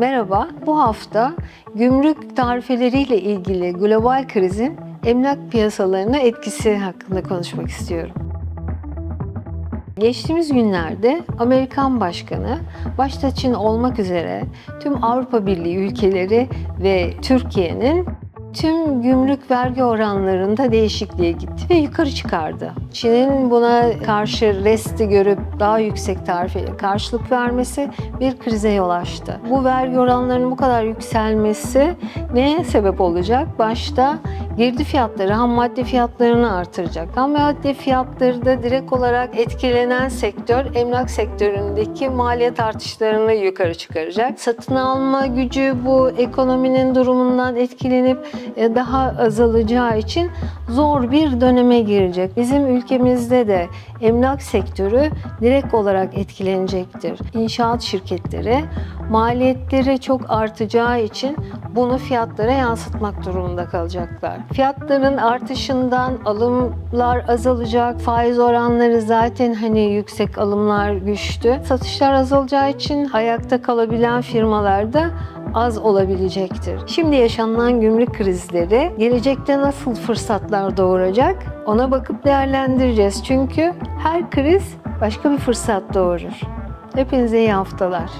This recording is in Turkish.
Merhaba, bu hafta gümrük tarifeleriyle ilgili global krizin emlak piyasalarına etkisi hakkında konuşmak istiyorum. Geçtiğimiz günlerde Amerikan Başkanı, başta Çin olmak üzere tüm Avrupa Birliği ülkeleri ve Türkiye'nin tüm gümrük vergi oranlarında değişikliğe gitti ve yukarı çıkardı. Çin'in buna karşı resti görüp daha yüksek tarifeleri karşılık vermesi bir krize yol açtı. Bu vergi oranlarının bu kadar yükselmesi neye sebep olacak? Başta girdi fiyatları, ham madde fiyatlarını artıracak. Ham madde fiyatları da direkt olarak etkilenen sektör emlak sektöründeki maliyet artışlarını yukarı çıkaracak. Satın alma gücü bu ekonominin durumundan etkilenip e, daha azalacağı için zor bir döneme girecek. Bizim ülkemizde de emlak sektörü direkt olarak etkilenecektir. İnşaat şirketleri maliyetleri çok artacağı için bunu fiyatlara yansıtmak durumunda kalacaklar. Fiyatların artışından alımlar azalacak, faiz oranları zaten hani yüksek alımlar güçtü. Satışlar azalacağı için ayakta kalabilen firmalar da az olabilecektir. Şimdi yaşanılan gümrük krizleri gelecekte nasıl fırsatlar doğuracak ona bakıp değerlendireceğiz. Çünkü her kriz başka bir fırsat doğurur. Hepinize iyi haftalar.